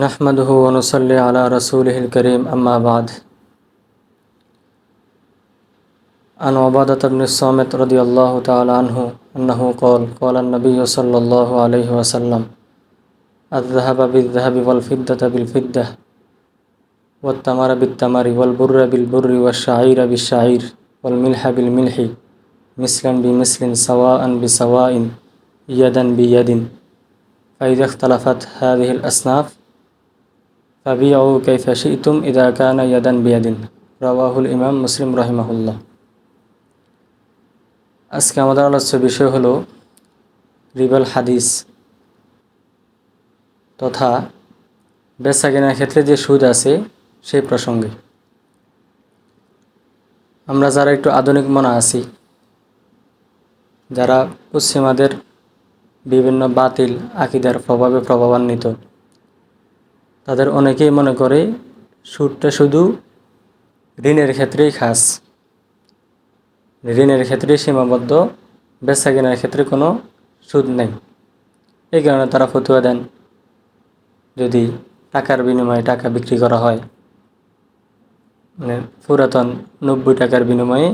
نحمده ونصلي على رسوله الكريم أما بعد. عن عبادة بن الصامت رضي الله تعالى عنه أنه قال قال النبي صلى الله عليه وسلم الذهب بالذهب والفضة بالفضة والتمر بالتمر والبر بالبر والشعير بالشعير والملح بالملح مثلا بمثل سواء بسواء يدا بيد. فإذا اختلفت هذه الأصناف ফাবিয়াউ কাইফা শিতুম ইদা কানা ইয়াদান বিয়াদিন রাওয়াহুল ইমাম মুসলিম রহিমাহুল্লাহ আজকে আমাদের আলোচ্য বিষয় হলো রিবাল হাদিস তথা বেচা কেনার ক্ষেত্রে যে সুদ আছে সেই প্রসঙ্গে। আমরা যারা একটু আধুনিক মনে আছি, যারা পশ্চিমাদের বিভিন্ন বাতিল আকিদার প্রভাবে প্রভাবান্বিত তাদের অনেকেই মনে করে সুদটা শুধু ঋণের ক্ষেত্রেই খাস। ঋণের ক্ষেত্রেই সীমাবদ্ধ বেচা কেনার ক্ষেত্রে কোনো সুদ নেই। এই কারণে তারা ফতুয়া দেন। যদি টাকার বিনিময়ে টাকা বিক্রি করা হয় মানে পুরাতন নব্বই টাকার বিনিময়ে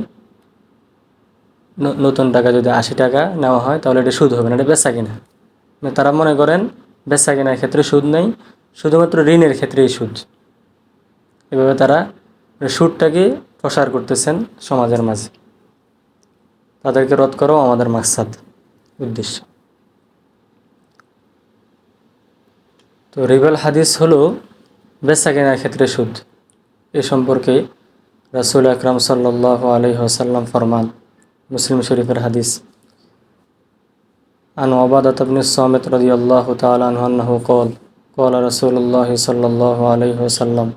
নতুন টাকা যদি আশি টাকা নেওয়া হয়, তাহলে এটা সুদ হবে না, এটা বেচা কিনা মানে তারা মনে করেন বেচা কেনার ক্ষেত্রে সুদ নেই শুধুমাত্র ঋণের ক্ষেত্রেই সুদ। এভাবে তারা সুদটাকে প্রসার করতেছেন সমাজের মাঝে। তাদেরকে রদ করাও আমাদের মাকসাদ উদ্দেশ্য। তো রিবেল হাদিস হলো বেচা কেনার ক্ষেত্রে সুদ। এ সম্পর্কে রাসুল আকরাম সাল্লাহ আলহিহাসাল্লাম ফরমান, মুসলিম শরীফের হাদিস। আন ওবাদত আবনি সামেত রদি আল্লাহ তালু কল কলা রসুল্লাহ সাল্লাহ আলহিহসাল্লাম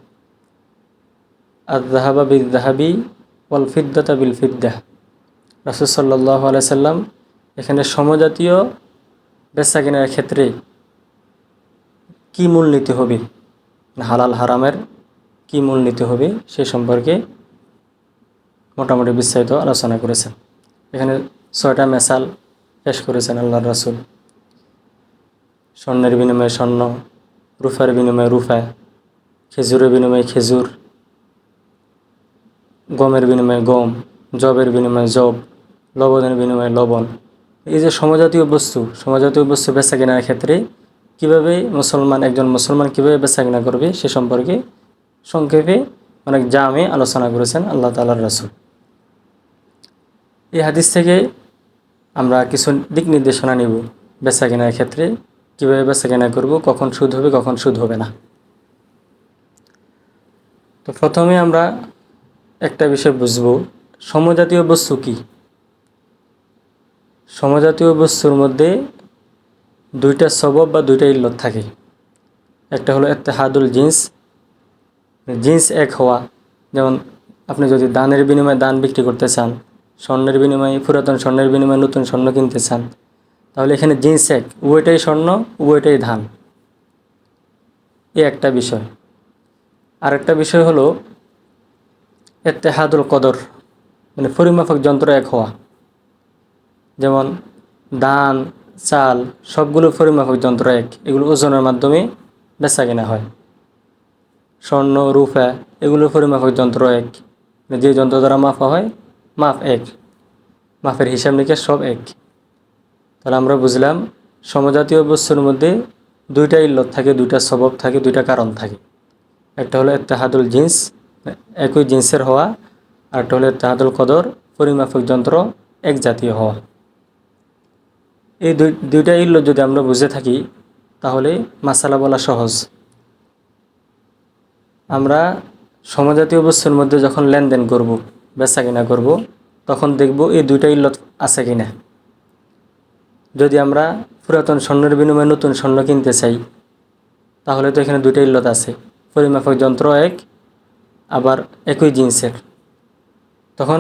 আদাহাবা বিল দাহাবি ওয়াল ফিদ্দাতা বিল ফিদ্দাহ রাসুল সাল্লাহ আলাইসাল্লাম এখানে সমজাতীয় বেচা কেনার ক্ষেত্রে কী মূল নীতি হবে? হালাল হারামের কী মূল নীতি হবে? সে সম্পর্কে মোটামুটি বিস্তারিত আলোচনা করেছেন। এখানে ছয়টা মেসাল পেশ করেছেন আল্লাহ রাসুল। স্বর্ণের বিনিময়ে স্বর্ণ রুফার বিনিময়ে রুফা, খেজুরের বিনিময়ে খেজুর, গমের বিনিময়ে গম জবের বিনিময়ে জব লবণের বিনিময়ে লবণ। এই যে সমজাতীয় বস্তু সমজাতীয় বস্তু বেচা কেনার ক্ষেত্রে কীভাবে মুসলমান, একজন মুসলমান কীভাবে বেচা কেনা করবে সে সম্পর্কে সংক্ষেপে অনেক জামে আলোচনা করেছেন আল্লাহ তালার রাসুল। এই হাদিস থেকে আমরা কিছু দিক নির্দেশনা নিব বেচা কেনার ক্ষেত্রে। কীভাবে বেচা কেনা করব, কখন সুদ হবে, কখন সুদ হবে না। তো প্রথমে আমরা একটা বিষয় বুঝব, সমজাতীয় বস্তু কি? সমজাতীয় বস্তুর মধ্যে দুইটা সবব বা দুইটা ইল্লত থাকে। একটা হলো হাদুল জিন্স জিন্স এক হওয়া। যেমন আপনি যদি দানের বিনিময়ে দান বিক্রি করতে চান, স্বর্ণের বিনিময়ে, পুরাতন স্বর্ণের বিনিময়ে নতুন স্বর্ণ কিনতে চান তাহলে এখানে জিন্স এক, উভয়টাই স্বর্ণ, উভয়টাই ধান। এ একটা বিষয়। আরেকটা বিষয় হলো, এত্তেহাদুল কদর মানে পরিমাপক যন্ত্র এক হওয়া। যেমন ধান, চাল, সবগুলো পরিমাপক যন্ত্র এক। এগুলো ওজনের মাধ্যমে বেচা কেনা হয়। স্বর্ণ, রূপা, এগুলো পরিমাপক যন্ত্র এক। মানে যে যন্ত্র দ্বারা মাপা হয়, মাপ এক। মাপের হিসাব নিকাশ সব এক। তাহলে আমরা বুঝলাম, সমজাতীয় বস্তুর মধ্যে দুইটা ইল্লত থাকে, দুইটা স্বভাব থাকে, দুইটা কারণ থাকে। একটা হলো এত্তাহাদুল জিন্স, একই জিন্সের হওয়া আর একটা হলো এত্তাহাদুল কদর, পরিমাপক যন্ত্র, এক জাতীয় হওয়া। এই দুই, দুইটা ইল্লত যদি আমরা বুঝে থাকি, তাহলে মাসালা বলা সহজ। আমরা সমজাতীয় বস্তুর মধ্যে যখন লেনদেন করব বেচা কিনা করব, তখন দেখব এই দুইটা ইল্লত আছে কিনা। যদি আমরা পুরাতন স্বর্ণের বিনিময়ে নতুন স্বর্ণ কিনতে চাই, তাহলে তো এখানে দুইটা ইল্লত আছে। পরিমাপক যন্ত্র এক, আবার একই জিন্সের। তখন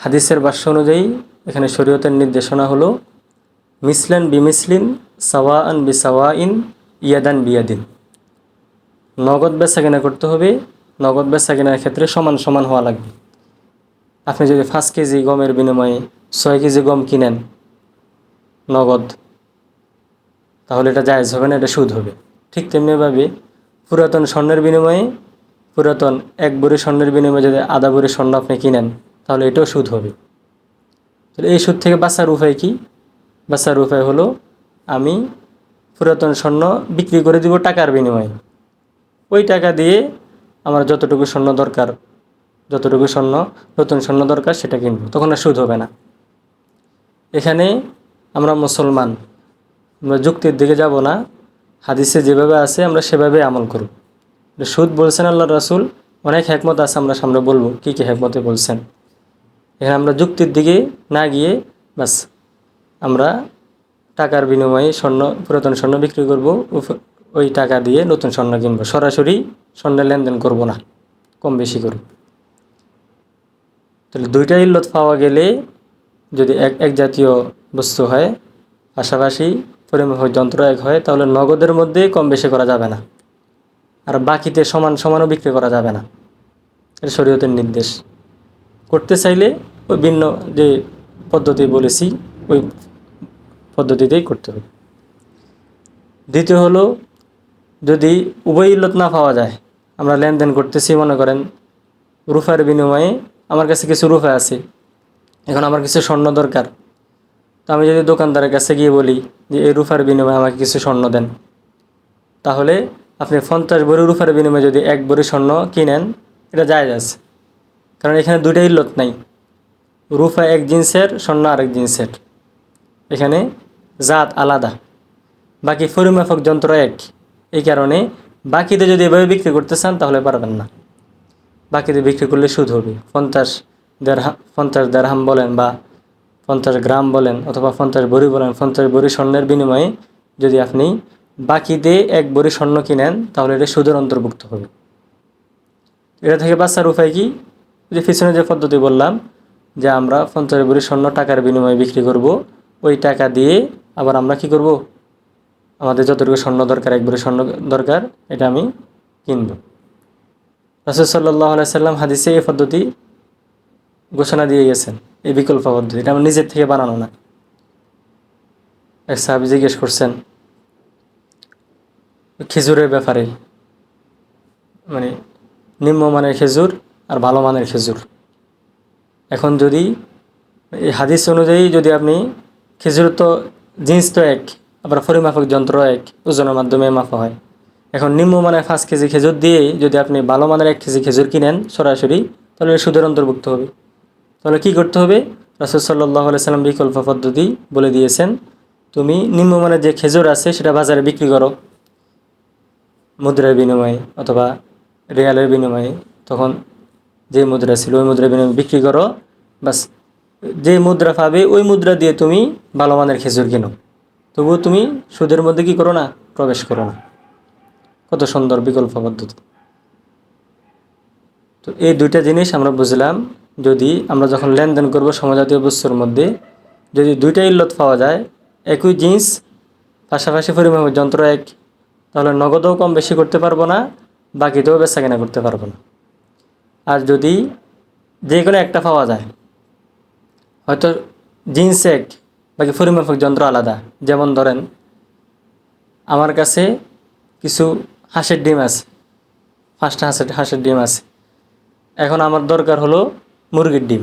হাদিসের বাস্য অনুযায়ী এখানে শরীয়তের নির্দেশনা হলো, মিসলেন বিমিসলিন সাওয়া আন বি সাওয়া ইন ইয়াদান বিয়াদিন। নগদ বেচা কেনা করতে হবে, নগদ বেচা কেনার ক্ষেত্রে সমান সমান হওয়া লাগবে। আপনি যদি পাঁচ কেজি গমের বিনিময়ে ছয় কেজি গম কিনেন নগদ। তাহলে এটা জায়জ হবে না, এটা সুদ হবে। ঠিক তেমনিভাবে পুরাতন স্বর্ণের বিনিময়ে পুরাতন এক বড়ি স্বর্ণের বিনিময়ে যদি আধা বড়ি স্বর্ণ আপনি কিনেন, তাহলে এটাও সুদ হবে। তাহলে এই সুদ থেকে বাঁচার উপায় কি? বাঁচার উপায় হলো আমি পুরাতন স্বর্ণ বিক্রি করে দিব টাকার বিনিময়ে। ওই টাকা দিয়ে আমার যতটুকু স্বর্ণ দরকার, যতটুকু স্বর্ণ, নতুন স্বর্ণ দরকার সেটা কিনবো, তখন আর সুদ হবে না। এখানে আমরা মুসলমান, আমরা যুক্তির দিকে যাব না, হাদিসে যেভাবে আছে আমরা সেভাবে আমল করব। সুদ বলছেন আল্লাহ রাসুল, অনেক হেকমত আছে আমরা সামনে বলব, কী কী হেকমতে বলছেন। এখানে আমরা যুক্তির দিকে না গিয়ে বাস, আমরা টাকার বিনিময়ে স্বর্ণ, পুরাতন স্বর্ণ বিক্রি করব ওই টাকা দিয়ে নতুন স্বর্ণ কিনবো। সরাসরি স্বর্ণের লেনদেন করব না, কম বেশি করব। তাহলে দুইটা ইল্লত পাওয়া গেলে যদি এক এক জাতীয় বস্তু হয়, পাশাপাশি পরিমাপ যন্ত্র এক হয়, তাহলে নগদের মধ্যে কম বেশি করা যাবে না। আর বাকিতে সমান সমানও বিক্রি করা যাবে না। এটা শরীয়তের নির্দেশ। করতে চাইলে ওই ভিন্ন যে পদ্ধতি বলেছি, ওই পদ্ধতিতেই করতে হবে। দ্বিতীয় হলো, যদি উভয় ইল্লত না পাওয়া যায়, আমরা লেনদেন করতেছি, মনে করেন, রুফার বিনিময়ে, আমার কাছে কিছু রুফা আছে এখন আমার কিছু স্বর্ণ দরকার। তো আমি যদি দোকানদারের কাছে গিয়ে বলি যে, এই রুফার বিনিময়ে আমাকে কিছু স্বর্ণ দেন। তাহলে আপনি পঞ্চাশ বড়ি রুফার বিনিময়ে যদি এক বড়ি স্বর্ণ কিনেন, এটা জায়জ আছে। কারণ এখানে দুইটা ইল্লত নাই। রুফা এক জিন্সের, স্বর্ণ আরেক জিন্সের। এখানে জাত আলাদা। বাকি পরিমাপক যন্ত্র এক। এই কারণে বাকিতে যদি এভাবে বিক্রি করতে চান, তাহলে পারবেন না। বাকিতে বিক্রি করলে সুদ হবে। পঞ্চাশ দেড়হাম পঞ্চাশ দেড়হাম বলেন বা পঞ্চাশ গ্রাম বলেন অথবা পঞ্চাশ বড়ি বলেন, পঞ্চাশ বড়ি স্বর্ণের বিনিময়ে যদি আপনি বাকিতে এক বড়ি স্বর্ণ কিনেন, তাহলে এটা সুদের অন্তর্ভুক্ত হবে। এটা থেকে বাঁচার উপায় কি? যে পিছনে যে পদ্ধতি বললাম, যে আমরা পঞ্চাশ বড়ি স্বর্ণ টাকার বিনিময়ে বিক্রি করব, ওই টাকা দিয়ে আবার আমরা কি করব? আমাদের যতটুকু স্বর্ণ দরকার, এক বড়ি স্বর্ণ দরকার, এটা আমি কিনব। রাসুল সাল্লাহ সাল্লাম হাদিসে এই পদ্ধতি ঘোষণা দিয়ে গেছেন এই বিকল্প পদ্ধতি। এটা আমার নিজের থেকে বানানো না। এক সাহাবি জিজ্ঞেস করছেন, খেজুরের ব্যাপারে মানে নিম্নমানের খেজুর আর ভালো মানের খেজুর। এখন যদি এই হাদিস অনুযায়ী যদি আপনি খেজুর তো জিন্স তো এক, আবার পরিমাপক যন্ত্র এক, ওজনের মাধ্যমে মাপা হয়। এখন নিম্নমানের পাঁচ কেজি খেজুর দিয়ে যদি আপনি ভালো মানের এক কেজি খেজুর কিনেন সরাসরি, তাহলে সুদের অন্তর্ভুক্ত হবে। তাহলে কি করতে হবে? রাসুল সাল্লাহ সাল্লাম বিকল্প পদ্ধতি বলে দিয়েছেন, তুমি নিম্নমানের যে খেজুর আছে সেটা বাজারে বিক্রি করো। মুদ্রার বিনিময়ে অথবা রিয়ালের বিনিময়ে তখন যে মুদ্রা ছিল ওই মুদ্রার বিনিময়ে বিক্রি করো। বাস, যে মুদ্রা পাবে ওই মুদ্রা দিয়ে তুমি ভালো মানের খেজুর কিনো। তবুও তুমি সুদের মধ্যে কি করো না? প্রবেশ করো না। কত সুন্দর বিকল্প পদ্ধতি। তো এই দুইটা জিনিস আমরা বুঝলাম যদি আমরা যখন লেনদেন করব সমজাতীয় বস্তুর মধ্যে, যদি দুইটা ইল্লত পাওয়া যায়, একই জিন্স, পাশাপাশি পরিমাপের যন্ত্র এক, তাহলে নগদও কম বেশি করতে পারব না বাকিতেও বেচা কেনা করতে পারব না। আর যদি যে কোনো একটা পাওয়া যায়, হয়তো জিন্স এক, বাকি পরিমাপক যন্ত্র আলাদা। যেমন ধরেন, আমার কাছে কিছু হাঁসের ডিম আছে, পাঁচটা হাঁসের হাঁসের ডিম আছে। এখন আমার দরকার হলো মুরগির ডিম।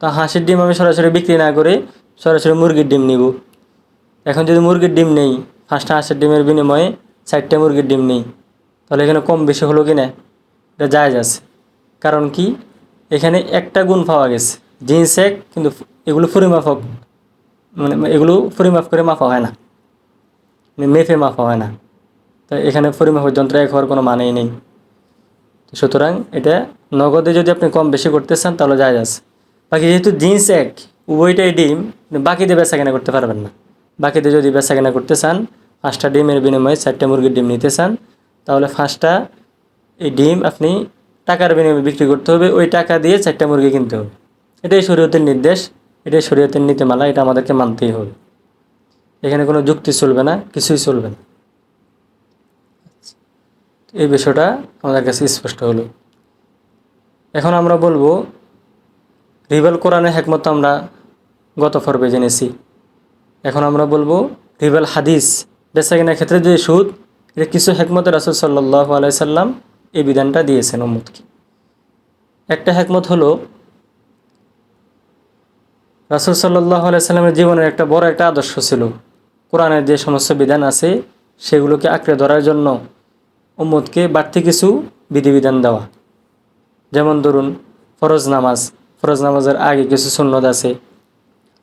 তো হাঁসের ডিম আমি সরাসরি বিক্রি না করে সরাসরি মুরগির ডিম নিব। এখন যদি মুরগির ডিম নেই পাঁচটা হাঁসের ডিমের বিনিময়ে চারটে মুরগির ডিম নেই, তাহলে এখানে কম বেশি হলো কি না এটা জায়জ আছে। কারণ কি? এখানে একটা গুণ পাওয়া গেছে। জিন্স এক, কিন্তু এগুলো পরিমাপক মানে এগুলো পরিমাপ করে মাপা হয় না। মানে মেপে মাপা হয় না। তাই এখানে পরিমাপক যন্ত্র এক হওয়ার কোনো মানেই নেই। তো সুতরাং এটা নগদে যদি আপনি কম বেশি করতে চান, তাহলে যায় আছে। বাকি যেহেতু জিন্স এক, উভয়টাই ডিম বাকিতে বেচা কেনা করতে পারবেন না। বাকিতে যদি বেচা কেনা করতে চান, পাঁচটা ডিমের বিনিময়ে চারটে মুরগির ডিম নিতে চান, তাহলে পাঁচটা এই ডিম আপনি টাকার বিনিময়ে বিক্রি করতে হবে, ওই টাকা দিয়ে চারটা মুরগি কিনতে হবে। এটাই শরীয়তের নির্দেশ, এটাই শরীয়তের নীতিমালা, এটা আমাদেরকে মানতেই হবে। এখানে কোনো যুক্তি চলবে না, কিছুই চলবে না। এই বিষয়টা আমাদের কাছে স্পষ্ট হলো। এখন আমরা বলব রিবেল কোরআনের হেকমত আমরা গত পর্বে জেনেছি। এখন আমরা বলব রিবেল হাদিস বেচা কেনার ক্ষেত্রে যে সুদ যে কিছু হেকমতে রাসুল সাল্লাহ আলাইসাল্লাম এই বিধানটা দিয়েছেন উম্মতকে। একটা হেকমত হলো, রাসুল সাল্লাহ আলাইসাল্লামের জীবনের একটা বড় একটা আদর্শ ছিল। কোরআনের যে সমস্ত বিধান আছে, সেগুলোকে আঁকড়ে ধরার জন্য উম্মতকে বাড়তি কিছু বিধিবিধান দেওয়া। যেমন ধরুন, ফরজ নামাজ। ফরজ নামাজের আগে কিছু সুন্নত আছে,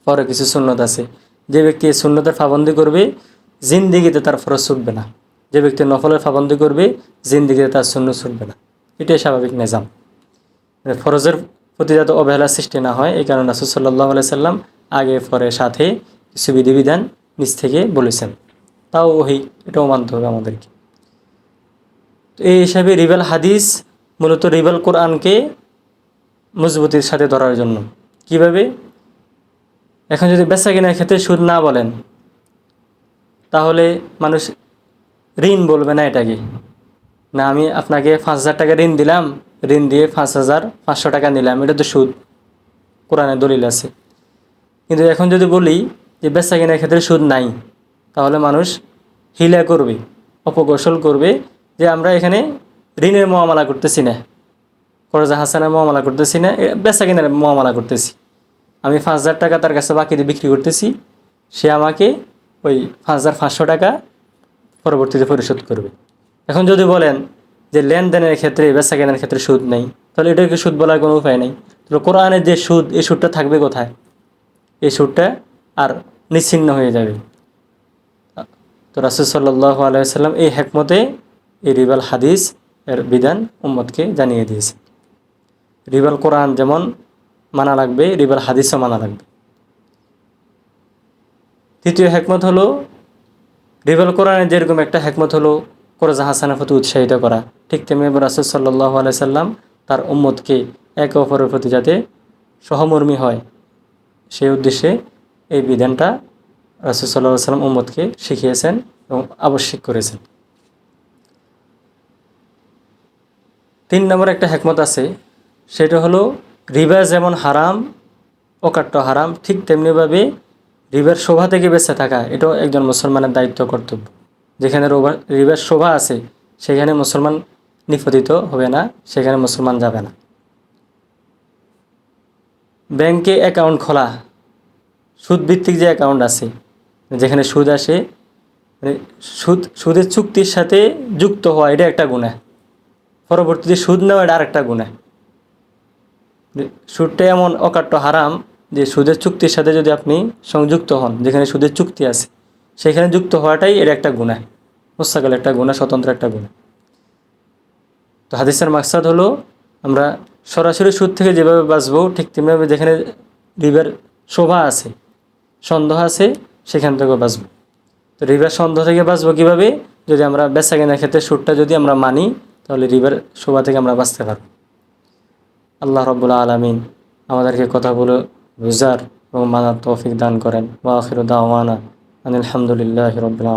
পরে কিছু সুন্নত আছে। যে ব্যক্তি সুন্নতের পাবন্দি করবে, জিন্দিগিতে তার ফরজ ছুটবে না। যে ব্যক্তি নফলের পাবন্দি করবে, জিন্দিগিতে তার শূন্য ছুটবে না। এটাই স্বাভাবিক নিজাম। মানে ফরজের প্রতি যাতে অবহেলার সৃষ্টি না হয়, এই কারণে রাসুল সাল্লাহ সাল্লাম আগে পরে সাথে কিছু বিধিবিধান নিজ থেকে বলেছেন। তাও ওহি, এটাও মানতে হবে আমাদেরকে। এই হিসাবে রিবেল হাদিস মূলত রিবেল কোরআনকে মজবুতির সাথে ধরার জন্য। কীভাবে? এখন যদি বেচা কেনার ক্ষেত্রে সুদ না বলেন, তাহলে মানুষ ঋণ বলবে না এটাকে। না, আমি আপনাকে পাঁচ হাজার টাকা ঋণ দিলাম, ঋণ দিয়ে পাঁচ হাজার পাঁচশো টাকা নিলাম, এটা তো সুদ। কোরআনে দলিল আছে। কিন্তু এখন যদি বলি যে বেচা কেনার ক্ষেত্রে সুদ নাই, তাহলে মানুষ হিলা করবে, অপকৌশল করবে যে আমরা এখানে ঋণের মহামালা করতেছি না। করজা হাসানের মহামালা করতেছি না বেচা কেনার মহামালা করতেছি। আমি পাঁচ হাজার টাকা তার কাছে বাকিতে বিক্রি করতেছি, সে আমাকে ওই পাঁচ হাজার পাঁচশো টাকা পরবর্তীতে পরিশোধ করবে। এখন যদি বলেন যে লেনদেনের ক্ষেত্রে বেচা কেনার ক্ষেত্রে সুদ নেই, তাহলে এটাকে সুদ বলার কোনো উপায় নেই? তাহলে কোরআনের যে সুদ, এই সুদটা থাকবে কোথায়? এই সুদটা আর নিচ্ছিন্ন হয়ে যাবে। তো রাসুল সাল্লাহ আলাইসাল্লাম এই হেকমতে এই রিবাল হাদিস এর বিধান উম্মতকে জানিয়ে দিয়েছে। রিবাল কোরআন যেমন মানা লাগবে, রিবাল হাদিসও মানা লাগবে। তৃতীয় হেকমত হলো, রিবাল কোরআনের যেরকম একটা হেকমত হলো কোরজা হাসানের প্রতি উৎসাহিত করা, ঠিক তেমনি রাসুল সাল্লাহ আলাইসাল্লাম তার উম্মতকে একে অপরের প্রতি যাতে সহমর্মী হয়, সেই উদ্দেশ্যে এই বিধানটা রাসুল সাল্লাহ সাল্লাম উম্মতকে শিখিয়েছেন এবং আবশ্যিক করেছেন। তিন নম্বর একটা হেকমত আছে, সেটা হলো রিবা যেমন হারাম, অকাট্য হারাম, ঠিক তেমনিভাবে রিবার শোভা থেকে বেঁচে থাকা, এটাও একজন মুসলমানের দায়িত্ব কর্তব্য। যেখানে রোবা- রিবার শোভা আছে, সেখানে মুসলমান নিপতিত হবে না, সেখানে মুসলমান যাবে না। ব্যাংকে অ্যাকাউন্ট খোলা, সুদভিত্তিক যে অ্যাকাউন্ট আছে, যেখানে সুদ আসে মানে সুদ, সুদের চুক্তির সাথে যুক্ত হওয়া, এটা একটা গুণা পরবর্তীতে সুদ নেওয়া এটা আরেকটা গুণা। সুদটা এমন অকাট্য হারাম যে সুদের চুক্তির সাথে যদি আপনি সংযুক্ত হন, যেখানে সুদের চুক্তি আছে, সেখানে যুক্ত হওয়াটাই এর একটা গুণা। মোস্তাকাল একটা গুণা, স্বতন্ত্র একটা গুণা। তো হাদিসের মাকসাদ হলো, আমরা সরাসরি সুদ থেকে যেভাবে বাঁচবো, ঠিক তেমনিভাবে যেখানে রিবার শোভা আছে, সন্দেহ আছে, সেখান থেকেও বাঁচবো। তো রিভার সন্দেহ থেকে বাঁচবো কীভাবে? যদি আমরা বেচা কেনার ক্ষেত্রে সুদটা যদি আমরা মানি তাহলে রিবের শোভা থেকে আমরা বাঁচতে পারব। আল্লাহ রব্বুল্লা আলমিন আমাদেরকে কথা বলে বুঝার এবং মানার তৌফিক দান করেন। ওয়াখির দাওয়ানা আনিল আলহামদুলিল্লাহ রবিল্লা